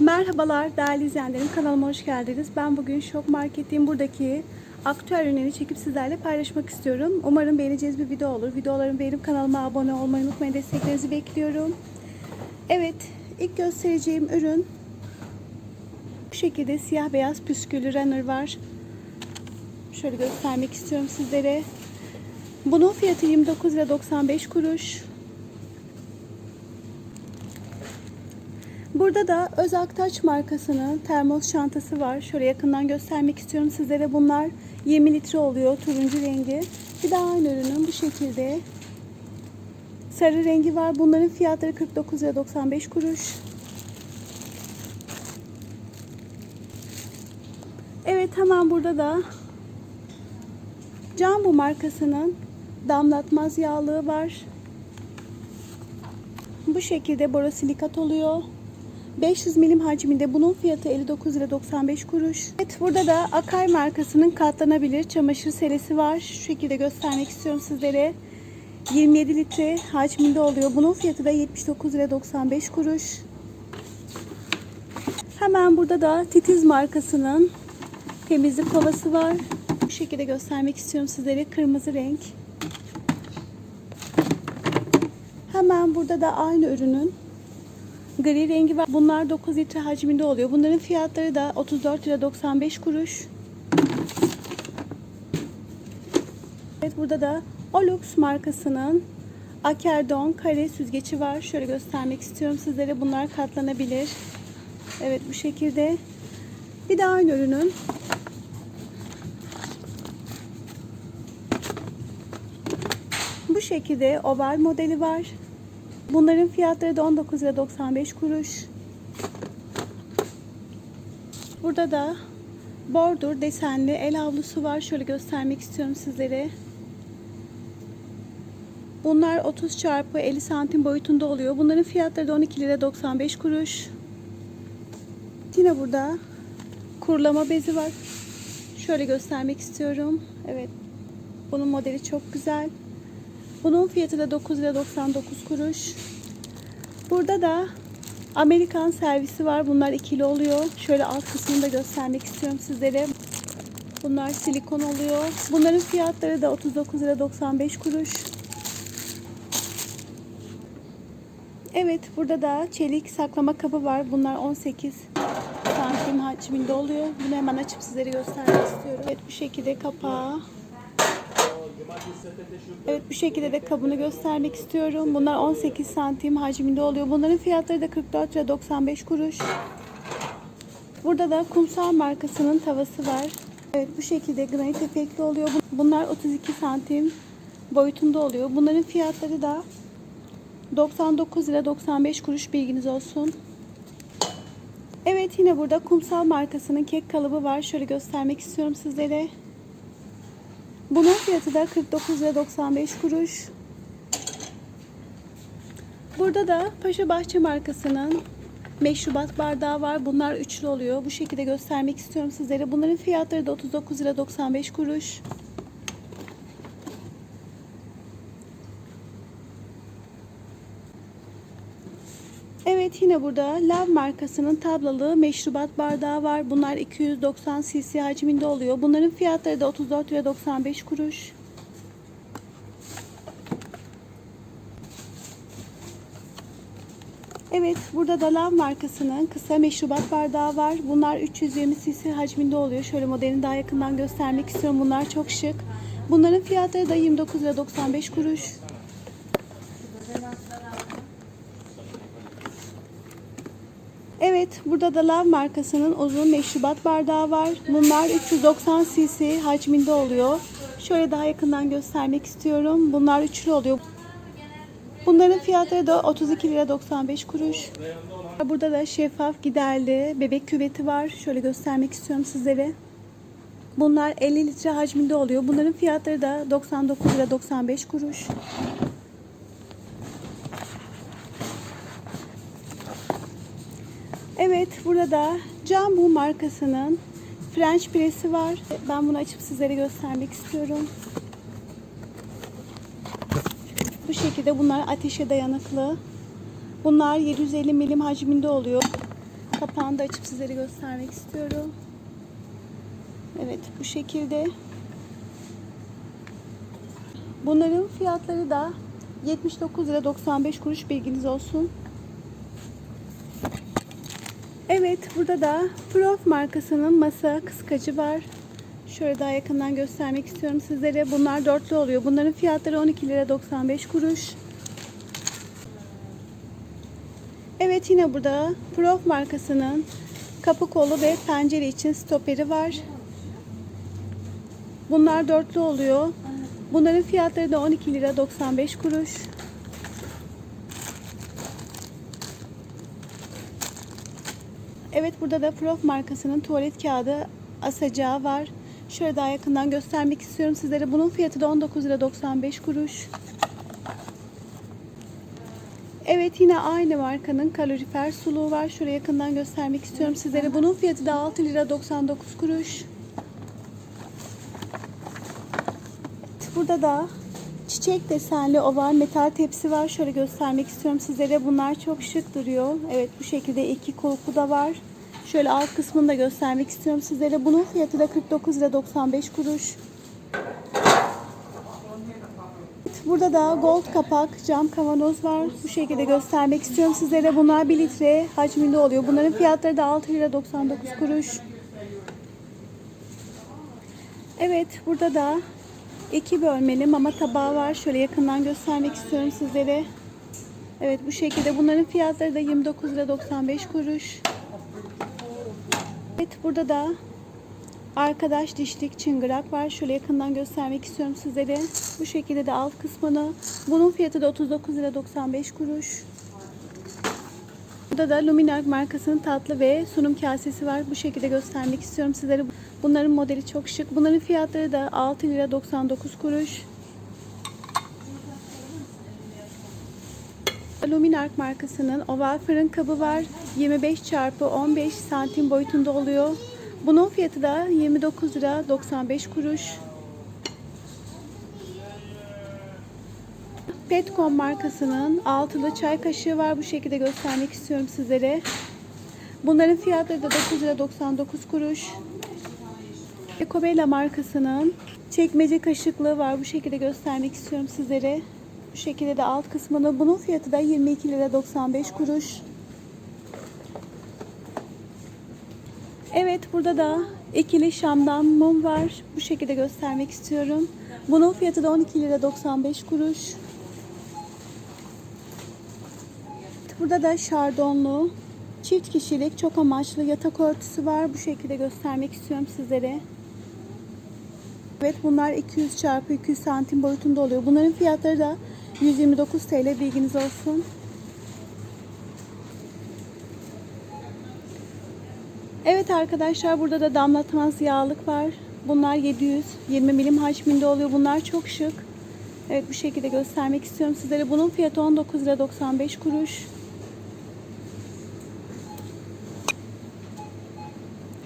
Merhabalar değerli izleyenlerim kanalıma hoş geldiniz. Ben bugün Şok Market'in buradaki aktüel ürünleri çekip sizlerle paylaşmak istiyorum. Umarım beğeneceğiniz bir video olur. Videolarımı beğenip kanalıma abone olmayı unutmayın. Desteklerinizi bekliyorum. Evet ilk göstereceğim ürün bu şekilde siyah beyaz püsküllü runner var. Şöyle göstermek istiyorum sizlere. Bunun fiyatı 29 lira 95 kuruş. Burada da Özaktaş markasının termos çantası var. Şöyle yakından göstermek istiyorum sizlere. Bunlar 20 litre oluyor turuncu rengi. Bir daha aynı ürünün bu şekilde sarı rengi var. Bunların fiyatları 49 lira 95 kuruş. Evet hemen burada da Cambu markasının damlatmaz yağlığı var. Bu şekilde borosilikat oluyor. 500 milim hacminde bunun fiyatı 59 lira 95 kuruş. Evet burada da Akay markasının katlanabilir çamaşır serisi var. Şu şekilde göstermek istiyorum sizlere. 27 litre hacminde oluyor. Bunun fiyatı da 79 lira 95 kuruş. Hemen burada da Titiz markasının temizlik kovası var. Bu şekilde göstermek istiyorum sizlere. Kırmızı renk. Hemen burada da aynı ürünün gri rengi var. Bunlar 9 litre hacminde oluyor. Bunların fiyatları da 34 lira 95 kuruş. Evet burada da Olux markasının Akerdon kare süzgeci var. Şöyle göstermek istiyorum sizlere. Bunlar katlanabilir. Evet bu şekilde. Bir de aynı ürünün bu şekilde oval modeli var. Bunların fiyatları da 19 lira 95 kuruş. Burada da bordur desenli el havlusu var. Şöyle göstermek istiyorum sizlere. Bunlar 30 çarpı 50 santim boyutunda oluyor. Bunların fiyatları da 12 lira 95 kuruş. Yine burada kurulama bezi var. Şöyle göstermek istiyorum. Evet. Bunun modeli çok güzel. Bunun fiyatı da 9 lira 99 kuruş. Burada da Amerikan servisi var. Bunlar ikili oluyor. Şöyle alt kısmını da göstermek istiyorum sizlere. Bunlar silikon oluyor. Bunların fiyatları da 39 lira 95 kuruş. Evet burada da çelik saklama kabı var. Bunlar 18 santim hacminde oluyor. Bunu hemen açıp sizlere göstermek istiyorum. Evet bu şekilde kapağı. Evet bu şekilde de kabını göstermek istiyorum. Bunlar 18 santim hacminde oluyor. Bunların fiyatları da 44 lira 95 kuruş. Burada da kumsal markasının tavası var. Evet bu şekilde granit efektli oluyor. Bunlar 32 santim boyutunda oluyor. Bunların fiyatları da 99 lira 95 kuruş bilginiz olsun. Evet yine burada kumsal markasının kek kalıbı var. Şöyle göstermek istiyorum sizlere. Bunun fiyatı da 49 lira 95 kuruş. Burada da Paşa Bahçe markasının meşrubat bardağı var. Bunlar üçlü oluyor. Bu şekilde göstermek istiyorum sizlere. Bunların fiyatları da 39 lira 95 kuruş. Evet yine burada Lav markasının tablalı meşrubat bardağı var. Bunlar 290 cc hacminde oluyor. Bunların fiyatları da 34 lira 95 kuruş. Evet burada da Lav markasının kısa meşrubat bardağı var. Bunlar 320 cc hacminde oluyor. Şöyle modelini daha yakından göstermek istiyorum. Bunlar çok şık. Bunların fiyatları da 29 lira 95 kuruş. Evet, burada da Lav markasının uzun meşrubat bardağı var. Bunlar 390 cc hacminde oluyor. Şöyle daha yakından göstermek istiyorum. Bunlar üçlü oluyor. Bunların fiyatları da 32 lira 95 kuruş. Burada da şeffaf giderli bebek küveti var. Şöyle göstermek istiyorum sizlere. Bunlar 50 litre hacminde oluyor. Bunların fiyatları da 99 lira 95 kuruş. Evet burada Jambu markasının French presi var. Ben bunu açıp sizlere göstermek istiyorum. Bu şekilde bunlar ateşe dayanıklı. Bunlar 750 milim hacminde oluyor. Kapağını da açıp sizlere göstermek istiyorum. Evet bu şekilde. Bunların fiyatları da 79 lira 95 kuruş bilginiz olsun. Evet burada da Prof markasının masa kıskacı var. Şöyle daha yakından göstermek istiyorum sizlere. Bunlar dörtlü oluyor. Bunların fiyatları 12 lira 95 kuruş. Evet yine burada Prof markasının kapı kolu ve pencere için stoperi var. Bunlar dörtlü oluyor. Bunların fiyatları da 12 lira 95 kuruş. Evet burada da Prof markasının tuvalet kağıdı asacağı var. Şöyle daha yakından göstermek istiyorum sizlere. Bunun fiyatı da 19 lira 95 kuruş. Evet yine aynı markanın kalorifer suluğu var. Şöyle yakından göstermek istiyorum sizlere. Bunun fiyatı da 6 lira 99 kuruş. Burada da çiçek desenli oval metal tepsi var. Şöyle göstermek istiyorum sizlere. Bunlar çok şık duruyor. Evet bu şekilde iki kulpu da var. Şöyle alt kısmını da göstermek istiyorum sizlere. Bunun fiyatı da 49 lira 95 kuruş. Burada da gold kapak cam kavanoz var. Bu şekilde göstermek istiyorum sizlere. Bunlar 1 litre hacminde oluyor. Bunların fiyatları da 6 lira 99 kuruş. Evet burada da iki bölmeli mama tabağı var. Şöyle yakından göstermek istiyorum sizlere. Evet bu şekilde. Bunların fiyatları da 29 lira 95 kuruş. Evet burada da arkadaş dişlik çıngırak var. Şöyle yakından göstermek istiyorum sizlere. Bu şekilde de alt kısmını. Bunun fiyatı da 39 lira 95 kuruş. Burada da Luminark markasının tatlı ve sunum kasesi var. Bu şekilde göstermek istiyorum sizlere. Bunların modeli çok şık. Bunların fiyatları da 6 lira 99 kuruş. Luminark markasının oval fırın kabı var. 25 çarpı 15 santim boyutunda oluyor. Bunun fiyatı da 29 lira 95 kuruş. Petcom markasının altılı çay kaşığı var. Bu şekilde göstermek istiyorum sizlere. Bunların fiyatları da 9 lira 99 kuruş. Ecobella markasının çekmece kaşıklığı var. Bu şekilde göstermek istiyorum sizlere. Bu şekilde de alt kısmını. Bunun fiyatı da 22 lira 95 kuruş. Evet burada da ikili şamdan mum var. Bu şekilde göstermek istiyorum. Bunun fiyatı da 12 lira 95 kuruş. Burada da şardonlu çift kişilik çok amaçlı yatak örtüsü var. Bu şekilde göstermek istiyorum sizlere. Evet bunlar 200 çarpı 200 santim boyutunda oluyor. Bunların fiyatları da 129 TL bilginiz olsun. Evet arkadaşlar burada da damlatmaz yağlık var. Bunlar 720 milim hacminde oluyor. Bunlar çok şık. Evet bu şekilde göstermek istiyorum sizlere. Bunun fiyatı 19 lira 95 kuruş.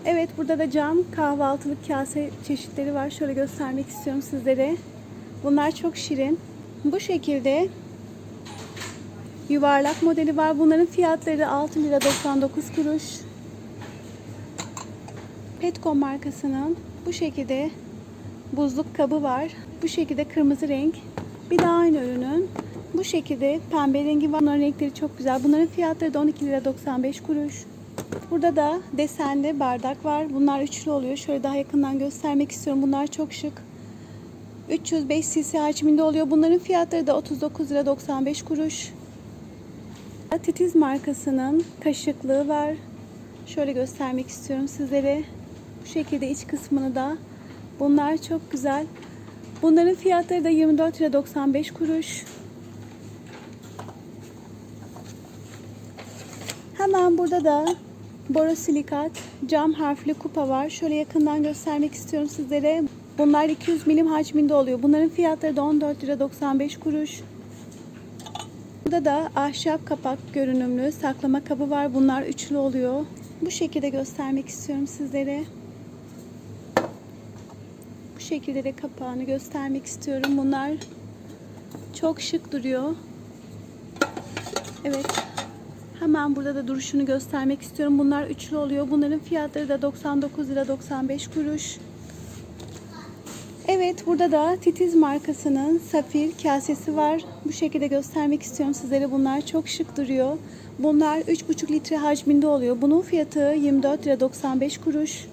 Evet burada da cam kahvaltılık kase çeşitleri var. Şöyle göstermek istiyorum sizlere. Bunlar çok şirin. Bu şekilde yuvarlak modeli var. Bunların fiyatları 6 lira 99 kuruş. Petco markasının bu şekilde buzluk kabı var. Bu şekilde kırmızı renk. Bir de aynı ürünün bu şekilde pembe rengi var. Bunların renkleri çok güzel. Bunların fiyatları da 12 lira 95 kuruş. Burada da desenli bardak var. Bunlar üçlü oluyor. Şöyle daha yakından göstermek istiyorum. Bunlar çok şık. 305 cc hacminde oluyor. Bunların fiyatları da 39 lira 95 kuruş. Titiz markasının kaşıklığı var. Şöyle göstermek istiyorum sizlere. Bu şekilde iç kısmını da. Bunlar çok güzel. Bunların fiyatları da 24 lira 95 kuruş. Hemen burada da borosilikat cam harfli kupa var. Şöyle yakından göstermek istiyorum sizlere. Bunlar 200 milim hacminde oluyor. Bunların fiyatları da 14 lira 95 kuruş. Burada da ahşap kapak görünümlü saklama kabı var. Bunlar üçlü oluyor. Bu şekilde göstermek istiyorum sizlere. Bu şekilde de kapağını göstermek istiyorum. Bunlar çok şık duruyor. Evet. Hemen burada da duruşunu göstermek istiyorum. Bunlar üçlü oluyor. Bunların fiyatları da 99 lira 95 kuruş. Evet burada da Titiz markasının safir kasesi var. Bu şekilde göstermek istiyorum sizlere. Bunlar çok şık duruyor. Bunlar 3,5 litre hacminde oluyor. Bunun fiyatı 24 lira 95 kuruş.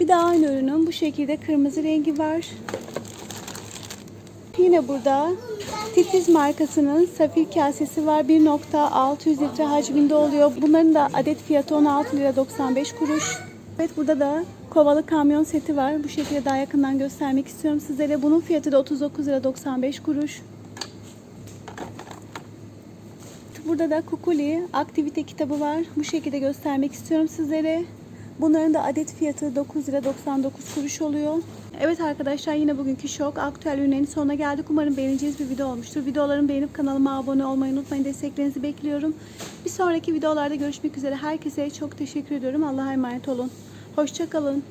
Bir de aynı ürünün bu şekilde kırmızı rengi var. Yine burada Titiz markasının safir kasesi var. 1.600 litre hacminde oluyor. Bunların da adet fiyatı 16 lira 95 kuruş. Evet burada da kovalı kamyon seti var. Bu şekilde daha yakından göstermek istiyorum sizlere. Bunun fiyatı da 39 lira 95 kuruş. Burada da Kukuli aktivite kitabı var. Bu şekilde göstermek istiyorum sizlere. Bunların da adet fiyatı 9 lira 99 kuruş oluyor. Evet arkadaşlar yine bugünkü şok aktüel ürünlerin sonuna geldik. Umarım beğeneceğiniz bir video olmuştur. Videolarımı beğenip kanalıma abone olmayı unutmayın. Desteklerinizi bekliyorum. Bir sonraki videolarda görüşmek üzere. Herkese çok teşekkür ediyorum. Allah'a emanet olun. Hoşçakalın.